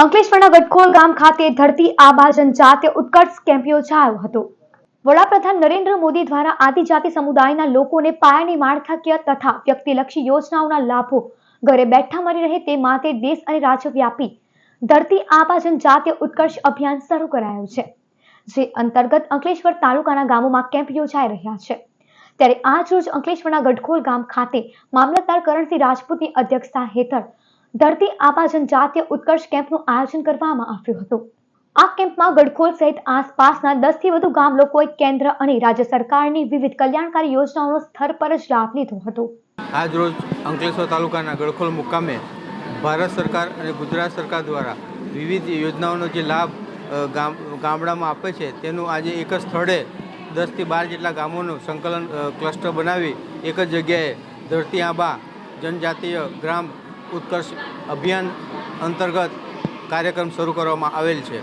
અંકલેશ્વરના ગટખોલ ગામ ખાતે ધરતી આબા જનજાતિ ઉત્કર્ષ કેમ્પ યોજાયો હતો. વડાપ્રધાન નરેન્દ્ર મોદી દ્વારા આદિજાતિ સમુદાયના લોકોને પાયાની માળખાકીય તથા વ્યક્તિલક્ષી યોજનાઓના લાભો ઘરે બેઠા મળી રહે તે માટે દેશ અને રાજ્યવ્યાપી ધરતી આબા જનજાતીય ઉત્કર્ષ અભિયાન શરૂ કરાયું છે, જે અંતર્ગત અંકલેશ્વર તાલુકાના ગામોમાં કેમ્પ યોજાઈ રહ્યા છે. ત્યારે આજ રોજ અંકલેશ્વરના ગઢખોલ ગામ ખાતે મામલતદાર કરણસિંહ રાજપૂતની અધ્યક્ષતા હેઠળ ધરતી આબા જનજાતીય ઉત્કર્ષ કેમ્પનું આયોજન કરવામાં આવ્યું હતું. આ કેમ્પમાં ગઢખોલ સહિત આસપાસના દસથી વધુ ગામ લોકોએ કેન્દ્ર અને રાજ્ય સરકારની વિવિધ કલ્યાણકારી યોજનાઓનો સ્થળ પર જ લાભ લીધો હતો. આજ રોજ અંકલેશ્વર તાલુકાના ગળખોલ મુકામે ભારત સરકાર અને ગુજરાત સરકાર દ્વારા વિવિધ યોજનાઓનો જે લાભ ગામ, ગામડામાં આપે છે, તેનું આજે એક જ સ્થળે દસથી બાર જેટલા ગામોનું સંકલન ક્લસ્ટર બનાવી એક જ જગ્યાએ ધરતી આંબા જનજાતીય ગ્રામ ઉત્કર્ષ અભિયાન અંતર્ગત કાર્યક્રમ શરૂ કરવામાં આવેલ છે.